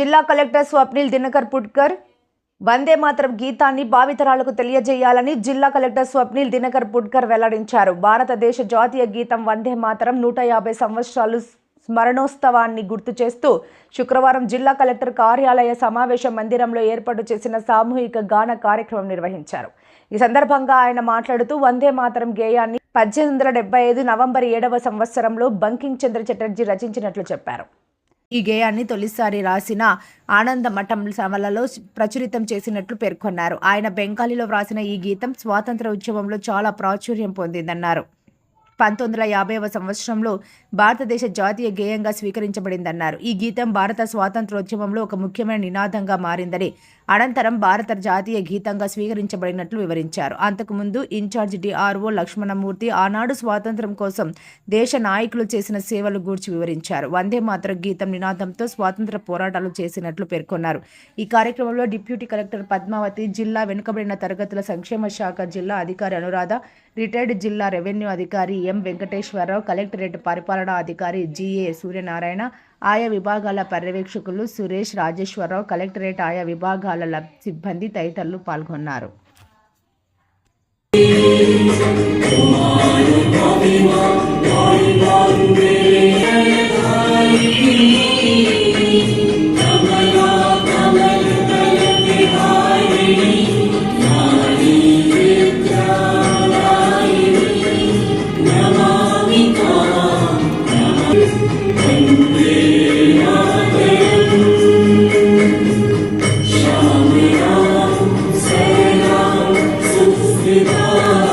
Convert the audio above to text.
జిల్లా కలెక్టర్ స్వప్నిల్ దినకర్ పుట్కర్ వందే మాతరం గీతాన్ని భావితరాలకు తెలియజేయాలని జిల్లా కలెక్టర్ స్వప్నిల్ దినకర్ పుట్కర్ వెల్లడించారు. భారతదేశ జాతీయ గీతం వందే మాతరం నూట యాభై సంవత్సరాలు స్మరణోత్సవాన్ని గుర్తు చేస్తూ శుక్రవారం జిల్లా కలెక్టర్ కార్యాలయ సమావేశ మందిరంలో ఏర్పాటు చేసిన సామూహిక గాన కార్యక్రమం నిర్వహించారు. ఈ సందర్భంగా ఆయన మాట్లాడుతూ వందే మాతరం గేయాన్ని పద్దెనిమిది వందల డెబ్బై ఐదు నవంబర్ ఏడవ సంవత్సరంలో బంకింగ్ చంద్ర చటర్జీ రచించినట్లు చెప్పారు. ఈ గేయాన్ని తొలిసారి రాసిన ఆనంద మఠం సభలలో ప్రచురితం చేసినట్లు పేర్కొన్నారు. ఆయన బెంగాలీలో వ్రాసిన ఈ గీతం స్వాతంత్ర ఉద్యమంలో చాలా ప్రాచుర్యం పొందిందన్నారు. పంతొమ్మిది వందల యాభైవ సంవత్సరంలో భారతదేశ జాతీయ గేయంగా స్వీకరించబడిందన్నారు. ఈ గీతం భారత స్వాతంత్రోద్యమంలో ఒక ముఖ్యమైన నినాదంగా మారిందని అనంతరం భారత జాతీయ గీతంగా స్వీకరించబడినట్లు వివరించారు. అంతకుముందు ఇన్ఛార్జ్ డిఆర్ఓ లక్ష్మణమూర్తి ఆనాడు స్వాతంత్రం కోసం దేశ నాయకులు చేసిన సేవలు గూర్చి వివరించారు. వందే మాతర గీతం నినాదంతో స్వాతంత్ర పోరాటాలు చేసినట్లు పేర్కొన్నారు. ఈ కార్యక్రమంలో డిప్యూటీ కలెక్టర్ పద్మావతి జిల్లా వెనుకబడిన తరగతుల సంక్షేమ శాఖ జిల్లా అధికారి అనురాధ రిటైర్డ్ జిల్లా రెవెన్యూ అధికారి ఎం. వెంకటేశ్వరరావు కలెక్టరేట్ పరిపాలనా అధికారి జిఏ సూర్యనారాయణ ఆయా విభాగాల పర్యవేక్షకులు సురేష్ రాజేశ్వరరావు కలెక్టరేట్ ఆయా విభాగాల సిబ్బంది తదితరులు పాల్గొన్నారు. Oh.